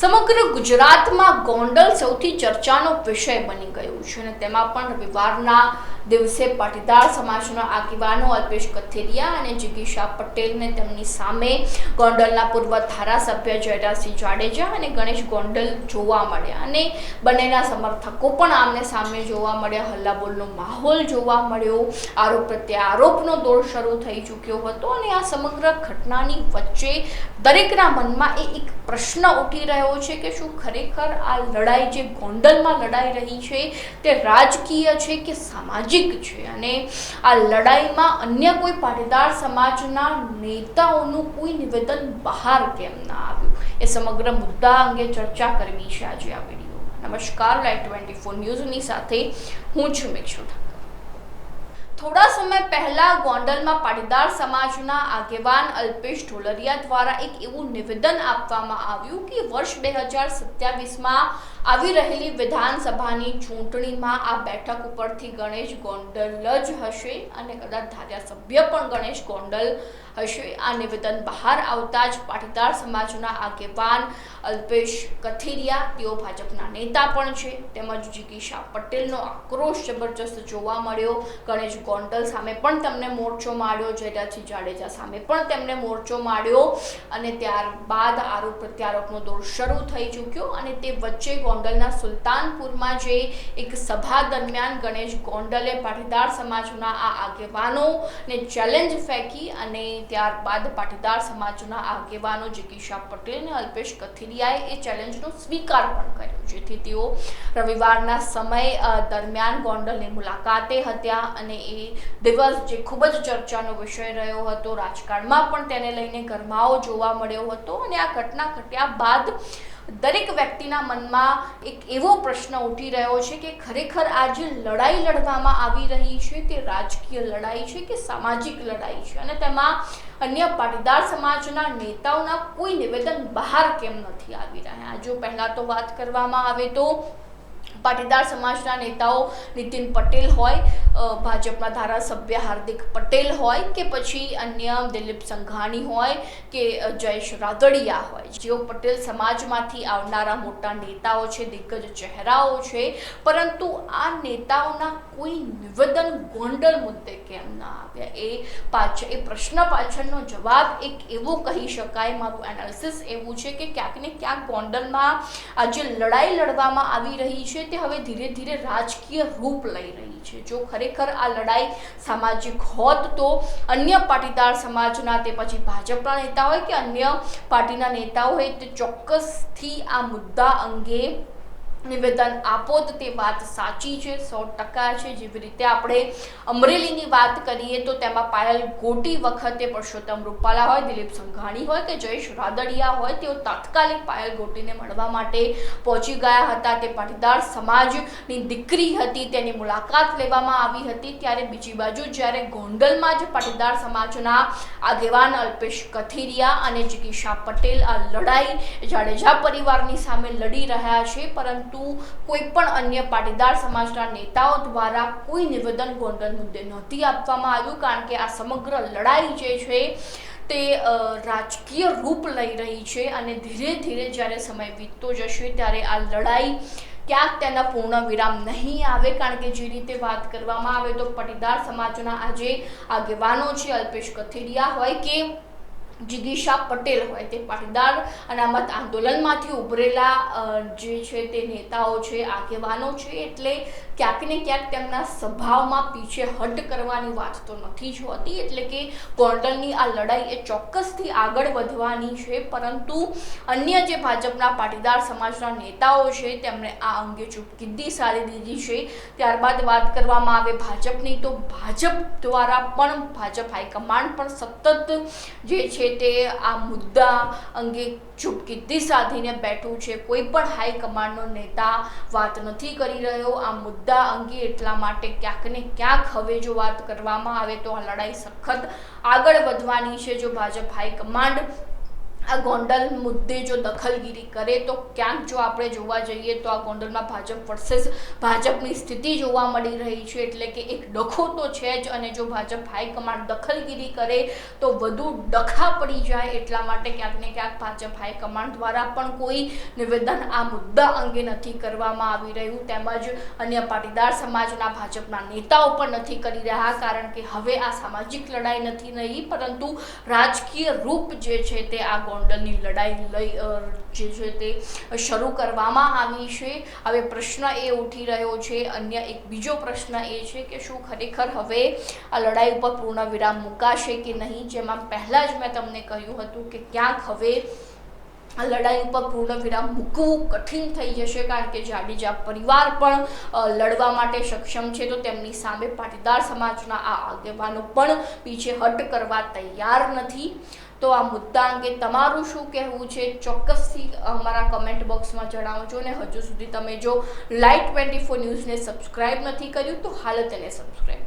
સમગ્ર ગુજરાતમાં ગોંડલ સૌથી ચર્ચાનો વિષય બની ગયું છે અને તેમાં પણ રવિવારના દિવસે પાટીદાર સમાજના આગેવાનો અલ્પેશ કથેરિયા અને જિગીશા પટેલને તેમની સામે ગોંડલના પૂર્વ ધારાસભ્ય જયરાજસિંહ જાડેજા અને ગણેશ ગોંડલ જોવા મળ્યા. અને બંનેના સમર્થકો પણ આમને સામે જોવા મળ્યા. હલ્લાબોલનો માહોલ જોવા મળ્યો. આરોપ પ્રત્યે આરોપનો દોર શરૂ થઈ ચૂક્યો હતો અને આ સમગ્ર ઘટનાની વચ્ચે દરેકના મનમાં એ એક પ્રશ્ન ઉઠી રહ્યો છે કે શું ખરેખર આ લડાઈ જે ગોંડલમાં લડાઈ રહી છે તે રાજકીય છે કે સામાજિક છે? અને આ લડાઈમાં અન્ય કોઈ પાટીદાર સમાજના નેતાઓનું કોઈ નિવેદન બહાર કેમ ના આવ્યું? એ સમગ્ર મુદ્દા અંગે ચર્ચા કરવી છે આજે આ વીડિયો નમસ્કાર, લાઈવ ટ્વેન્ટી ફોર ન્યૂઝની સાથે હું છું મિક્ષુઠા થોડા સમય પહેલા ગોંડલમાં પાટીદાર સમાજના આગેવાન અલ્પેશ ઢોલરિયા દ્વારા એક એવું નિવેદન આપવામાં આવ્યું કે વર્ષ બે હજાર સત્યાવીસમાં આવી રહેલી વિધાનસભાની ચૂંટણીમાં આ બેઠક ઉપરથી ગણેશ ગોંડલ જ હશે અને કદાચ ધારાસભ્ય પણ ગણેશ ગોંડલ હશે. આ નિવેદન બહાર આવતા જ પાટીદાર સમાજના આગેવાન અલ્પેશ કથિરિયા, તેઓ ભાજપના નેતા પણ છે. તેમજ જિગીશા પટેલનો આક્રોશ જબરજસ્ત જોવા મળ્યો. ગણેશ ગોંડલ સામે પણ તેમને મોરચો માંડ્યો જયરાજસિંહ જાડેજા સામે પણ તેમને મોરચો માંડ્યો અને ત્યારબાદ આરોપ પ્રત્યારોપનો દોર શરૂ થઈ ચૂક્યો અને તે વચ્ચે ગોંડલના સુલતાનપુરમાં જે એક સભા દરમિયાન ગણેશ ગોંડલે પાટીદાર સમાજના આ આગેવાનોને ચેલેન્જ ફેંકી અને ત્યારબાદ પાટીદાર સમાજના આગેવાનો જિગીશા પટેલ અને અલ્પેશ કથિરિયાએ એ ચેલેન્જનો સ્વીકાર પણ કર્યો, જેથી તેઓ રવિવારના સમય દરમિયાન ગોંડલની મુલાકાતે હતા અને એ દિવસ જે ખૂબ જ ચર્ચાનો વિષય રહ્યો હતો, રાજકારણમાં પણ તેને લઈને ગરમાવો જોવા મળ્યો હતો અને આ ઘટના ઘટ્યા બાદ દરેક વ્યક્તિના મનમાં એક એવો પ્રશ્ન ઉઠી રહ્યો છે કે ખરેખર આ જે લડાઈ લડવામાં આવી રહી છે તે રાજકીય લડાઈ છે કે સામાજિક લડાઈ છે? અને તેમાં અન્ય પાટીદાર સમાજના નેતાઓના કોઈ નિવેદન બહાર કેમ નથી આવી રહ્યા? જો પહેલાં તો વાત કરવામાં આવે તો પાટીદાર સમાજના નેતાઓ નીતિન પટેલ હોય ભાજપના ધારાસભ્ય હાર્દિક પટેલ હોય કે પછી અન્ય દિલીપ સંઘાણી હોય કે જયેશ રાદડિયા હોય. જેઓ પટેલ સમાજમાંથી આવનારા મોટા નેતાઓ છે, દિગ્ગજ ચહેરાઓ છે, પરંતુ આ નેતાઓના કોઈ નિવેદન ગોંડલ મુદ્દે કેમ ના આવ્યા? એ પાછળ એ પ્રશ્ન પાછળનો જવાબ એક એવો કહી શકાય, મારું એનાલિસિસ એવું છે કે ક્યાંક ને ક્યાંક ગોંડલમાં આ જે લડાઈ લડવામાં આવી રહી છે તે હવે ધીરે ધીરે રાજકીય રૂપ લઈ રહી છે. જો ખરેખર આ લડાઈ સામાજિક હોત તો અન્ય પાટીદાર સમાજના તે પછી ભાજપના નેતા હોય કે અન્ય પાર્ટીના નેતાઓ હોય, તે ચોક્કસથી આ મુદ્દા અંગે નિવેદન આપો તો તે વાત સાચી છે, સો ટકા છે. જેવી રીતે આપણે અમરેલીની વાત કરીએ તો તેમાં પાયલ ગોટી વખતે પરસોત્તમ રૂપાલા હોય, દિલીપ સંઘાણી હોય કે જયેશ રાદડિયા હોય, તેઓ તાત્કાલિક પાયલ ગોટીને મળવા માટે પહોંચી ગયા હતા. તે પાટીદાર સમાજની દીકરી હતી, તેની મુલાકાત લેવામાં આવી હતી. ત્યારે બીજી બાજુ જ્યારે ગોંડલમાં જ પાટીદાર સમાજના આગેવાન અલ્પેશ કથિરિયા અને જિગીશા પટેલ આ લડાઈ જાડેજા પરિવારની સામે લડી રહ્યા છે, પરંતુ કોઈ પણ અન્ય પાટીદાર સમાજના નેતાઓ દ્વારા કોઈ નિવેદન ગોંડલ મુદ્દે નહોતી આપવામાં આવ્યું કારણ કે આ સમગ્ર લડાઈ જે છે તે રાજકીય રૂપ લઈ રહી છે અને ધીરે ધીરે જ્યારે સમય વીતતો જશે ત્યારે આ લડાઈ ક્યાંક તેના પૂર્ણ વિરામ નહીં આવે કારણ કે જે રીતે વાત કરવામાં આવે તો પાટીદાર સમાજના આજે આગેવાનો છે અલ્પેશ કથિરિયા હોય કે જિગીશા પટેલ હોય તે પાટીદાર અનામત આંદોલનમાંથી ઉભરેલા જે છે તે નેતાઓ છે, આગેવાનો છે, એટલે ક્યાંક ને ક્યાંક તેમના સ્વભાવમાં પીછે હટ કરવાની વાત તો નથી જ હોતી, એટલે કે ગોંડલની આ લડાઈ એ ચોક્કસથી આગળ વધવાની છે, પરંતુ અન્ય જે ભાજપના પાટીદાર સમાજના નેતાઓ છે, તેમણે આ અંગે ચૂપકિદ્દી સારી દીધી છે. ત્યારબાદ વાત કરવામાં આવે ભાજપની, તો ભાજપ દ્વારા પણ, ભાજપ હાઈકમાન્ડ પણ સતત જે છે તે આ મુદ્દા અંગે ચૂપકિદ્દી સાધીને બેઠું છે. કોઈ પણ હાઈકમાન્ડનો નેતા વાત નથી કરી રહ્યો. આ મુદ્દા અંગે એટલા માટે ક્યાંક ને ક્યાંક હવે જો વાત કરવામાં આવે તો આ લડાઈ સખત આગળ વધવાની છે. જો ભાજપ હાઈકમાન્ડ આ ગોંડલ મુદ્દે જો દખલગીરી કરે તો ક્યાંક જો આપણે જોવા જઈએ તો આ ગોંડલમાં ભાજપ વર્સેસ ભાજપની સ્થિતિ જોવા મળી રહી છે. એટલે કે એક ડખો તો છે જ અને જો ભાજપ હાઈકમાન્ડ દખલગીરી કરે તો વધુ ડખા પડી જાય એટલા માટે ક્યાંક ને ક્યાંક ભાજપ હાઈકમાન્ડ દ્વારા પણ કોઈ નિવેદન આ મુદ્દા અંગે નથી કરવામાં આવી રહ્યું. તેમજ અન્ય પાટીદાર સમાજના ભાજપના નેતાઓ પણ નથી કરી રહ્યા કારણ કે હવે આ સામાજિક લડાઈ નથી રહી, પરંતુ રાજકીય રૂપ જે છે તે આ ગોંડલની લડાઈ લઈ જે છે તે શરૂ કરવામાં આવી છે. હવે પ્રશ્ન એ ઉઠી રહ્યો છે, અન્ય એક બીજો પ્રશ્ન એ છે કે શું ખરેખર હવે આ લડાઈ ઉપર પૂર્ણ વિરામ મુકાશે કે નહીં? જેમાં પહેલાં જ મેં તમને કહ્યું હતું કે ક્યાંક હવે આ લડાઈ ઉપર પૂર્ણ વિરામ મૂકવું કઠિન થઈ જશે કારણ કે જાડેજા પરિવાર પણ લડવા માટે સક્ષમ છે તો તેમની સામે પાટીદાર સમાજના આ આગેવાનો પણ પીછેહટ કરવા તૈયાર નથી. તો આ મુદ્દા અંગે તમારું શું કહેવું છે? ચોક્કસથી અમારા કમેન્ટ બોક્સમાં જણાવજો અને હજુ સુધી તમે જો લાઈટ ટ્વેન્ટી ફોર ન્યૂઝને સબસ્ક્રાઇબ નથી કર્યું તો હાલ તેને સબસ્ક્રાઇબ